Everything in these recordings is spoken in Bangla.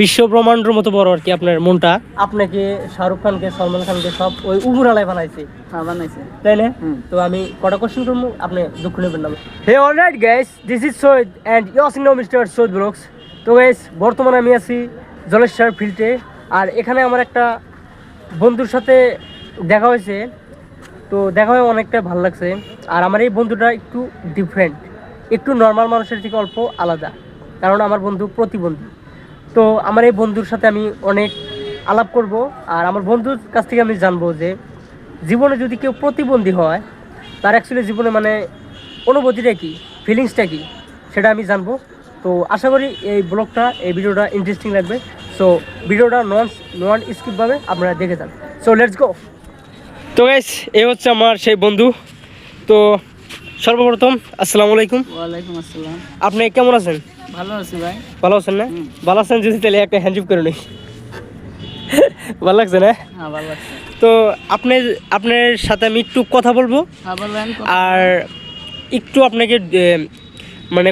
বিশ্ব ব্রহ্মাণ্ডের মতো বড় আর কি আপনার মনটা। আপনাকে শাহরুখ খানকে সলমান খানকে সব ওই উবুরালাই বানাইছে। হ্যাঁ বানাইছে। তাই না? তো আমি কটা কোশ্চেন করব? আপনি দুঃখ নেবেন না। Hey alright guys this is Syed and you sing no Mister Syed blogs তো গাইস বর্তমানে আমি আছি জলেশ্বর ফিল্ডে আর এখানে আমার একটা বন্ধুর সাথে দেখা হয়েছে। তো দেখা হয়ে অনেকটা ভালো লাগছে। আর আমার এই বন্ধুটা একটু ডিফারেন্ট একটু নর্মাল মানুষের থেকে অল্প আলাদা। কারণ আমার বন্ধু প্রতিবন্ধী। তো আমার এই বন্ধুর সাথে আমি অনেক আলাপ করব আর আমার বন্ধুর কাছ থেকে আমি জানব যে জীবনে যদি কেউ প্রতিবন্ধী হয় তার অ্যাকচুয়ালি জীবনে মানে অনুভূতিটা কি ফিলিংসটা কী সেটা আমি জানব। তো আশা করি এই ব্লগটা এই ভিডিওটা ইন্টারেস্টিং লাগবে। সো ভিডিওটা নন নন স্কিপভাবে আপনারা দেখে যান। সো লেটস গো তো গাইস এই হচ্ছে আমার সেই বন্ধু। তো সর্বপ্রথম আসসালামু আলাইকুম। ওয়ালাইকুম আসসালাম। আপনি কেমন আছেন? ভালো আছি ভাই। ভালো আছেন না? ভালো আছেন যদি তাহলে একটা হ্যান্ডশিপ করে নিই। ভালো লাগছে না? হ্যাঁ তো আপনি আপনার সাথে আমি একটু কথা বলব। হ্যাঁ আর একটু আপনাকে মানে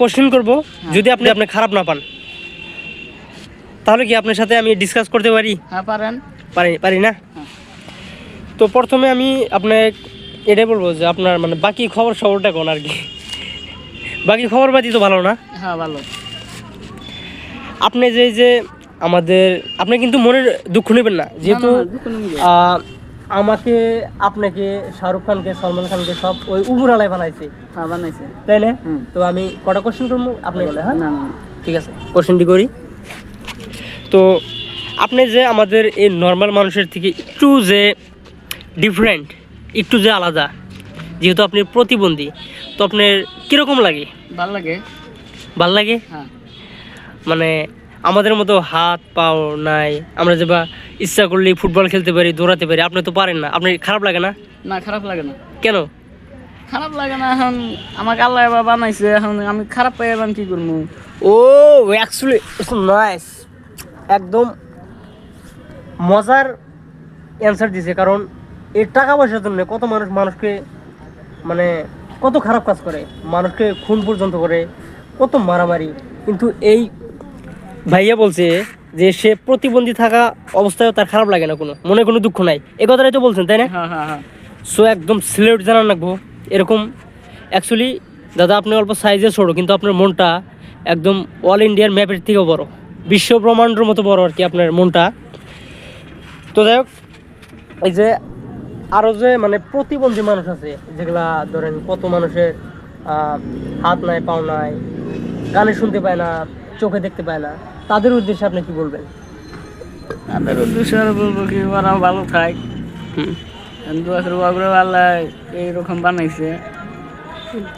কোশ্চেন করব। যদি আপনি আপনি খারাপ না পান। তাহলে কি আপনার সাথে আমি ডিসকাস করতে পারি? হ্যাঁ পারেন। পারি পারি না? হ্যাঁ। তো প্রথমে আমি আপনার এটাই বলব যে আপনার মানে বাকি খবর সবরটা কোন আর কি? বাকি খবর পাতি তো ভালো না? হ্যাঁ ভালো। আপনি যে যে আমাদের আপনি কিন্তু মনের দুঃখ নেবেন না। যেহেতু আমাকে আপনাকে শাহরুখ খানকে সলমান খানকে সব ওই উবুরালাই বানাইছে। হ্যাঁ বানাইছে। তাই না? তো আমি কটা কোশ্চেন করব? আপনি বলে হ্যাঁ ঠিক আছে কোশ্চেনটি করি। তো আপনি যে আমাদের এই নর্মাল মানুষের থেকে একটু যে ডিফারেন্ট একটু যে আলাদা যেহেতু আপনি প্রতিবন্ধী তো আপনার কীরকম লাগে? ভালো লাগে। ভালো লাগে? হ্যাঁ। মানে আমাদের মতো হাত পাও নাই আমরা যে বা ইচ্ছা করলে ফুটবল খেলতে পারি দৌড়াতে পারি আপনি তো পারেন না। আপনি খারাপ লাগে না? না খারাপ লাগে না। কেন? খারাপ লাগে না এখন আমাকে আল্লাহ বানাইছে এখন আমি খারাপ পাই এখন কি করব? ও অ্যাকচুয়ালি নাইস একদম মজার অ্যান্সার দিছে কারণ এই টাকা পয়সার জন্য কত মানুষ মানুষকে মানে কত খারাপ কাজ করে মানুষকে খুন পর্যন্ত করে কত মারামারি। কিন্তু এই ভাইয়া বলছে যে সে প্রতিবন্ধী থাকা অবস্থায় তার খারাপ লাগে না কোনো মনে কোনো দুঃখ নাই। এ কথাটাই তো বলছেন তাই না? হ্যাঁ হ্যাঁ হ্যাঁ। সো একদম সিলেক্ট জানান রাখব। এরকম অ্যাকচুয়ালি দাদা আপনি অল্প সাইজে ছোটো কিন্তু আপনার মনটা একদম অল ইন্ডিয়ার ম্যাপের থেকেও বড়। বিশ্ব ব্রহ্মাণ্ডের মতো বড় আর কি আপনার মনটা। তো যাই হোক এই যে আরও যে মানে প্রতিবন্ধী মানুষ আছে যেগুলা ধরেন কত মানুষের হাত নাই পাও নাই গানে শুনতে পায় না চোখে দেখতে পায় না তাদের উদ্দেশ্যে আপনি কি বলবেন? তাদের উদ্দেশ্য আর বলব কি ওরা ভালো খায় আল্লাহ এইরকম বানাইছে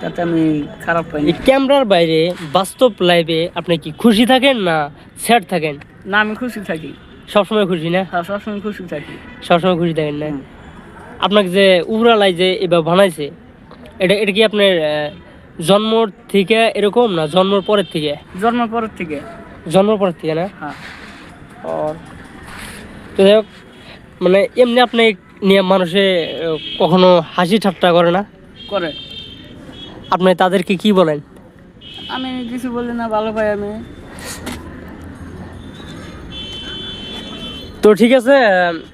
তাতে আমি খারাপ পাইনি এই ক্যামেরার বাইরে বাস্তব লাইফে আপনি কি খুশি থাকেন না স্যাড থাকেন? না আমি খুশি থাকি। সবসময় খুশি না? হ্যাঁ সবসময় খুশি থাকি। সবসময় খুশি থাকেন না। আপনাকে যে উবরালাই যে এবার বানাইছে এটা এটা কি আপনার জন্মর থেকে এরকম না জন্মর পরের থেকে? জন্মের পরের থেকে। জন্মর পরের থেকে না? হ্যাঁ। ও। তো যাই হোক মানে এমনি আপনি নিয়ে মানুষে কখনো হাসি ঠাট্টা করে না? করে। আপনি তাদেরকে কি বলেন? আমি কিছু বলি না ভালো পাই আমি। তো ঠিক আছে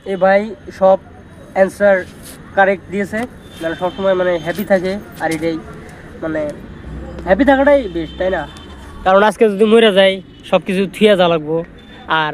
এ ভাই সব অ্যান্সার কারেক্ট দিয়েছে। মানে সবসময় মানে হ্যাপি থাকে, আর এটাই মানে হ্যাপি থাকাটাই বেশ তাই না? কারণ আজকে যদি মরে যাই সব কিছু থুয়ে যা লাগবো। আর